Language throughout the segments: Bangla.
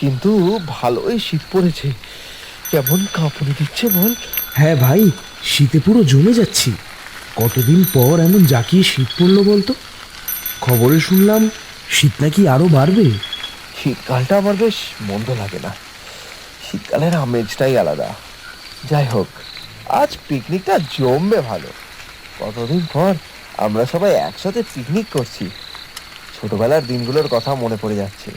কিন্তু ভালোই শীত পড়েছে। কেমন কাঁপুনি দিচ্ছে বল। হ্যাঁ ভাই শীতে পুরো জমে যাচ্ছি। কতদিন পর এমন জাকিয়ে শীত পড়ল বলতো? খবরে শুনলাম শীত নাকি আরও বাড়বে। শীতকালটা আমার বেশ মন্দ লাগে না। শীতকালের আমেজটাই আলাদা। যাই হোক আজ পিকনিকটা জমবে ভালো। কতদিন পর আমরা সবাই একসাথে পিকনিক করছি। ছোটবেলার দিনগুলোর কথা মনে পড়ে যাচ্ছে।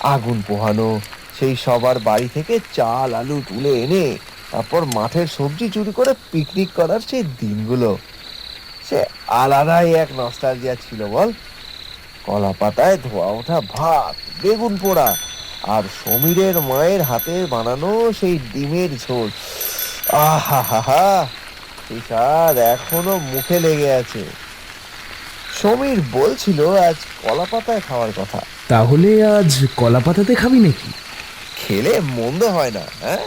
আগুন পোহানো, সেই সবার বাড়ি থেকে চাল, আলু তুলে এনে তারপর মাঠের সবজি চুরি করে পিকনিক করার সেই দিনগুলো। সে আলাদাই এক নস্টালজিয়া ছিল বল। কলা পাতায় ধোয়া ওঠা ভাত, বেগুন পোড়া আর সমীরের মায়ের হাতে বানানো সেই ডিমের ঝোল। আহা হা হা এখনও মুখে লেগে আছে। সমীর বলছিল, আজ কলা পাতায় খাওয়ার কথা। তাহলে আজ কলা পাতাতে খাবি নাকি? খেলে মন্দ হয় না হ্যাঁ?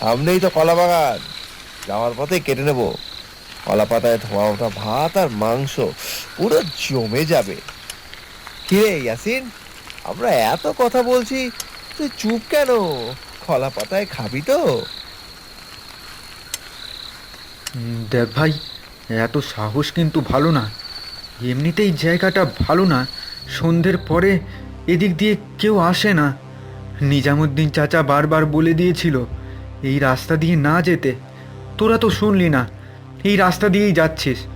সামনেই তো কলা বাগান যাওয়ার পথে কেটে নেব। কলা পাতায় ধোয়া ওঠা ভাত আর মাংস পুরো জমে যাবে। কিরে ইয়াসিন আমরা এত কথা বলছি তুই চুপ কেন? কলা পাতায় খাবি তো? দেখ ভাই এত সাহস কিন্তু ভালো না। এমনিতেই জায়গাটা ভালো না। সন্ধ্যের পরে এদিক দিয়ে কেউ আসে না। নিজামুদ্দিন চাচা বারবার বলে দিয়েছিল, এই রাস্তা দিয়ে না যেতে। তোরা তো শুনলি না, এই রাস্তা দিয়েই যাচ্ছিস।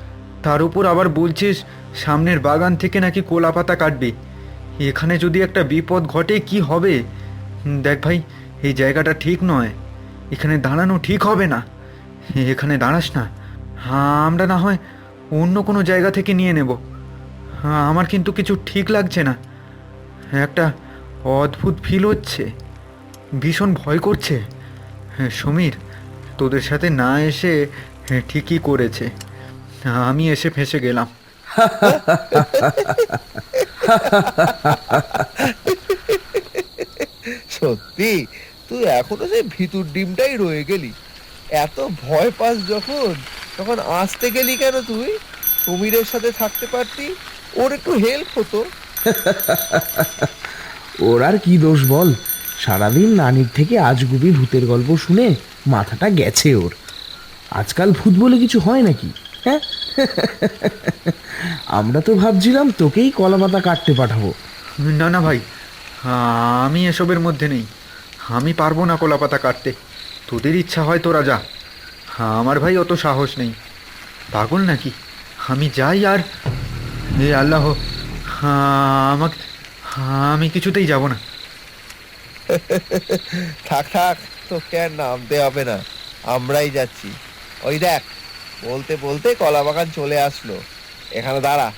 তার উপর আবার বলছিস, সামনের বাগান থেকে নাকি কোলা পাতা কাটবি। এখানে যদি একটা বিপদ ঘটে, কি হবে? দেখ ভাই, এই জায়গাটা ঠিক নয়। এখানে দাঁড়ানো ঠিক হবে না। এখানে দাঁড়াস না। হ্যাঁ আমরা না হয় অন্য কোনো জায়গা থেকে নিয়ে নেব। হ্যাঁ আমার কিন্তু কিছু ঠিক লাগছে না। একটা অদ্ভুত ফিল হচ্ছে। ভীষণ ভয় করছে। হ্যাঁ সমীর তোদের সাথে না এসে হ্যাঁ, ঠিকই করেছে। আমি এসে ফেসে গেলাম। সত্যি? তুই এখনও সেই ভিতুর ডিমটাই রয়ে গেলি। এত ভয় পাস যখন তখন আসতে গেলি কেন তুই? সমীরের সাথে থাকতে পারতি? ওর একটু হেল্প হতো। ওর আর কি দোষ বল? সারাদিন নানির থেকে আজগুবি ভূতের গল্প শুনে মাথাটা গেছে ওর। আজকাল ভূত বলে কিছু হয় নাকি? হ্যাঁ? আমরা তো ভাবছিলাম তোকেই কলা পাতা কাটতে পাঠাবো। না না ভাই, আমি এসবের মধ্যে নেই। আমি পারব না কলাপাতা কাটতে। তোদের ইচ্ছা হয় তোরা যা। আমার ভাই অত সাহস নেই। পাগল নাকি? আমি যাই আর এ আল্লাহ আমাকে আমি কিছুতেই যাব না। থাক থাক তোকে আর নামতে হবে না। আমরাই যাচ্ছি। ওই দেখ বলতে বলতে কলা বাগান চলে আসলো। এখানে দাঁড়া।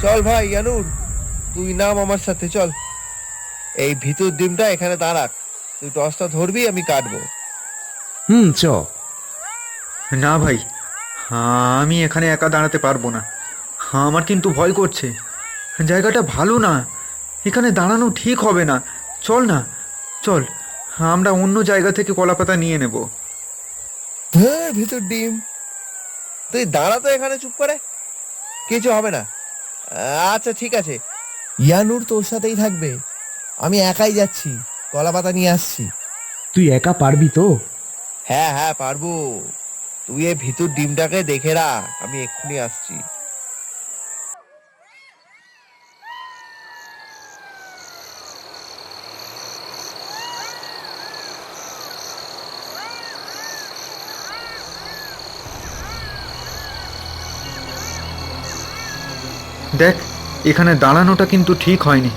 চল ভাই ইয়ানুর তুই নাম আমার সাথে চল। এই ভিতর ডিমটা এখানে দাঁড়াক। তুই টসটা ধরবি আমি কাটবো। হুম চ। না ভাই আমি এখানে একা দাঁড়াতে পারব না। আমার কিন্তু ভয় করছে। জায়গাটা ভালো না। এখানে দাঁড়ানো ঠিক হবে না। চল না চল আমরা অন্য জায়গা থেকে কলাপাতা নিয়ে নেব। ধর ভিতর ডিম। তুই দাঁড়া তো এখানে চুপ করে। কিছু হবে না। আচ্ছা ঠিক আছে। ইয়ানুর তোর সাথেই থাকবে। আমি একাই যাচ্ছি। কলা পাতা নিয়ে আসছি। তুই একা পারবি তো? হ্যাঁ হ্যাঁ পারব। তুই এই ভিতর ডিমটাকে দেখে রাখ আমি এক্ষুনি আসছি। দেখ এখানে দাঁড়ানোটা কিন্তু ঠিক হয়নি।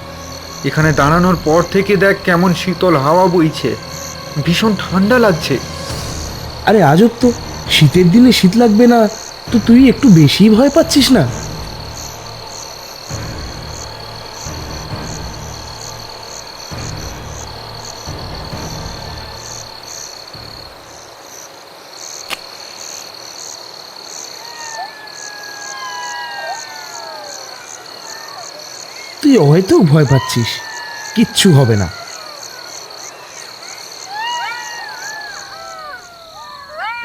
এখানে দাঁড়ানোর পর থেকে দেখ কেমন শীতল হাওয়া বইছে। ভীষণ ঠান্ডা লাগছে। আরে আজব তো। শীতের দিনে শীত লাগবে না, তো তুই একটু বেশি ভয় পাচ্ছিস না। তুই হয়তো ভয় পাচ্ছিস, কিচ্ছু হবে না।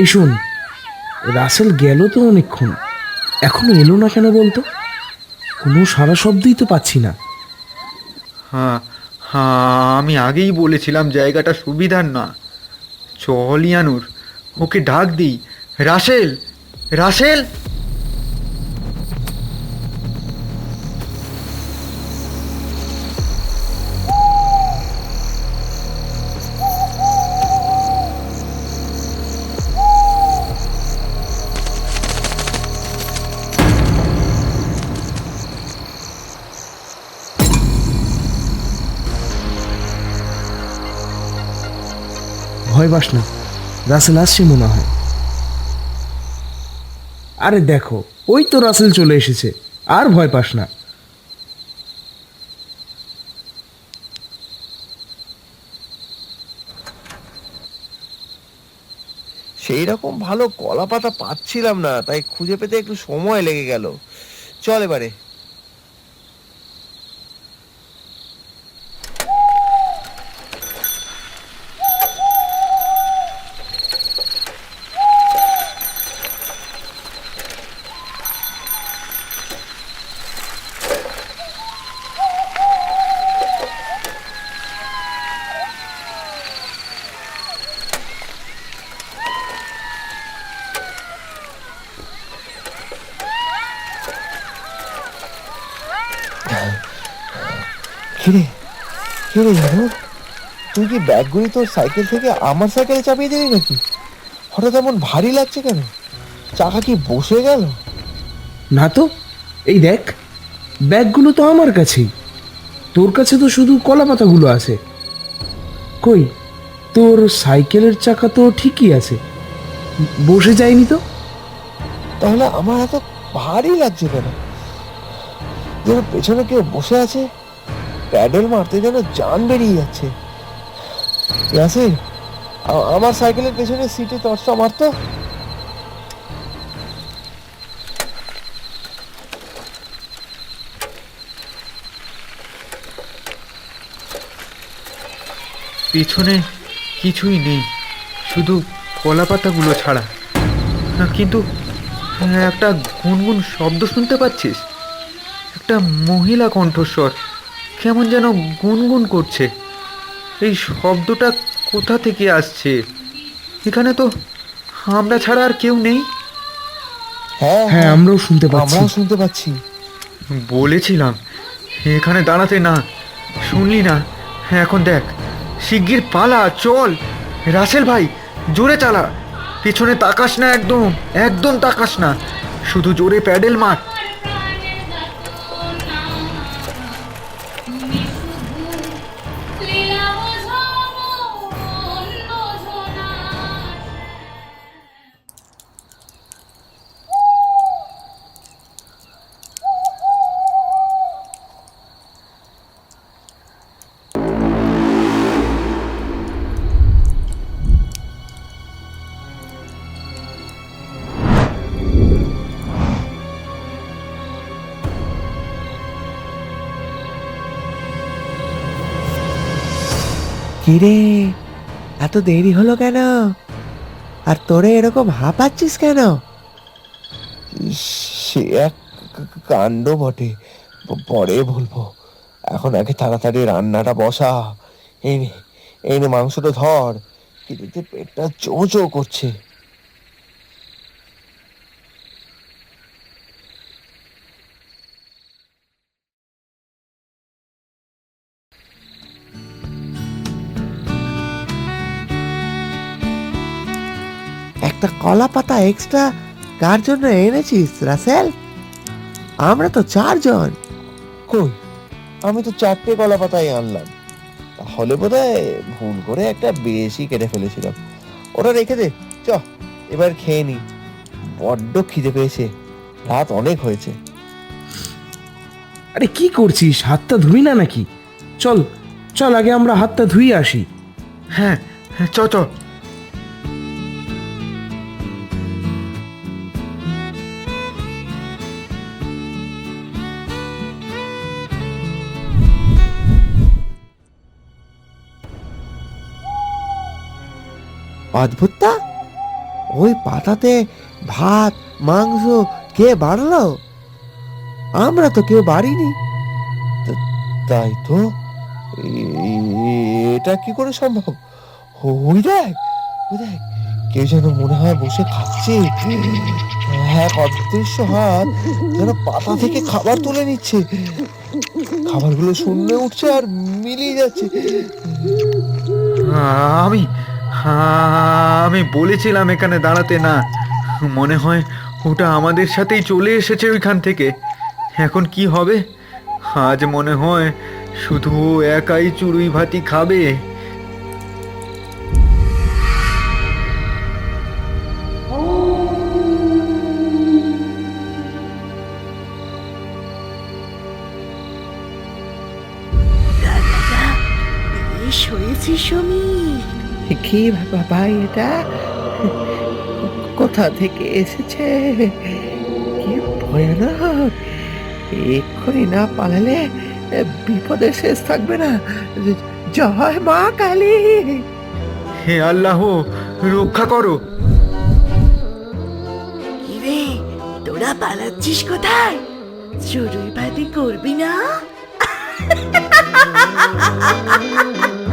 এই শোন রাসেল গেল তো অনেকক্ষণ। এখনও এলো না কেন বলতো? কোনো সারা শব্দই তো পাচ্ছি না। হ্যাঁ হ্যাঁ আমি আগেই বলেছিলাম জায়গাটা সুবিধার না। চল ইয়ানুর, ওকে ডাক দিই। রাসেল রাসেল! পাস না। রাসেল আসছে মনে হয়। আরে দেখো, ওই তো রাসেল চলে এসেছে, আর ভয় পাস না। সেই রকম ভালো কলা পাতা পাচ্ছিলাম না, তাই খুঁজে পেতে একটু সময় লেগে গেল। চল এবারে। কিরে? কিরে জানো তুই কি ব্যাগগুলি তোর সাইকেল থেকে আমার সাইকেলে চাপিয়ে দিলি নাকি? হঠাৎ এমন ভারী লাগছে কেন? চাকা কি বসে গেল? না তো এই দেখ ব্যাগগুলো তো আমার কাছেই। তোর কাছে তো শুধু কলা পাতাগুলো আছে। কই তোর সাইকেলের চাকা তো ঠিকই আছে। বসে যায়নি তো? তাহলে আমার এত ভারী লাগছে কেন? যেন পেছনে কেউ বসে আছে? প্যাডেল মারতে যেন জান বেরিয়ে যাচ্ছে। ইয়াসির আমার সাইকেলের পেছনে সিটে টর্চটা মারতো পেছনে কিছুই নেই শুধু কলা পাতাগুলো ছাড়া। হ্যাঁ, কিন্তু হ্যাঁ, একটা গুনগুন শব্দ শুনতে পাচ্ছিস? একটা মহিলা কণ্ঠস্বর। কেমন যেন গুনগুন করছে। এই শব্দটা কোথা থেকে আসছে? এখানে তো আমরা ছাড়া আর কেউ নেই। হ্যাঁ হ্যাঁ আমরাও শুনতে পাচ্ছি। আমরাও শুনতে পাচ্ছি। বলেছিলাম এখানে দাঁড়াতে না শুনলি না? হ্যাঁ এখন দেখ। শিগগির পালা চল। রাসেল ভাই জোরে চালা। পিছনে তাকাস না একদম একদম তাকাস না। শুধু জোরে প্যাডেল মার। কিরে, এত দেরি হলো কেন? আর তোরে এরকম হাঁপাচ্ছিস কেন? সে এক কাণ্ড বটে। পরে বলব। এখন আগে তাড়াতাড়ি রান্নাটা বসা। এই নে, এই মাংসটা ধর। পেটটা চো চো করছে। একটা কলা পাতা এক্সট্রা কার জন্য এনেছিস রাসেল? আমরা তো চারজন। কই? আমি তো চারটে কলা পাতাই আনলাম। তাহলে বোধ ভুল করে একটা বেশি কেটে ফেলেছিলাম। ওটা রেখে দে চ এবার খেয়ে নি। বড্ড খিদে পেয়েছে। রাত অনেক হয়েছে। আরে কি করছিস? হাতটা ধুই না নাকি? চল চল আগে আমরা হাতটা ধুই আসি। হ্যাঁ হ্যাঁ চ চ। অদ্ভুতটা? ওই পাতাতে ভাত, মাংস কে বাড়লো আমরা তো কেউ বাড়িনি। তাই তো? এটা কি করে সম্ভব? ওই দেখ ওই দেখ কেউ যেন মনে হয় বসে খাচ্ছে। হ্যাঁ অদৃশ্য হাত যেন পাতা থেকে খাবার তুলে নিচ্ছে। খাবারগুলো শূন্য উঠছে আর মিলিয়ে যাচ্ছে। আমি আমি বলেছিলাম এখানে দাঁড়াতে না। মনে হয় ওটা আমাদের সাথেই চলে এসেছে ওইখান থেকে। এখন কি হবে? আজ মনে হয় শুধু একাই চুড়ুই ভাতি খাবে। বেশ সমীর। কি বাবা এটা? কোথা থেকে এসেছে? কি ভয়ানক। এক্ষুনি না পালালে এ, বিপদের শেষ থাকবে না। জয় মা কালী। হে আল্লাহ রক্ষা করো। কিরে তোরা পালাচ্ছিস কোথায়? চড়ুই বাদি করবি না?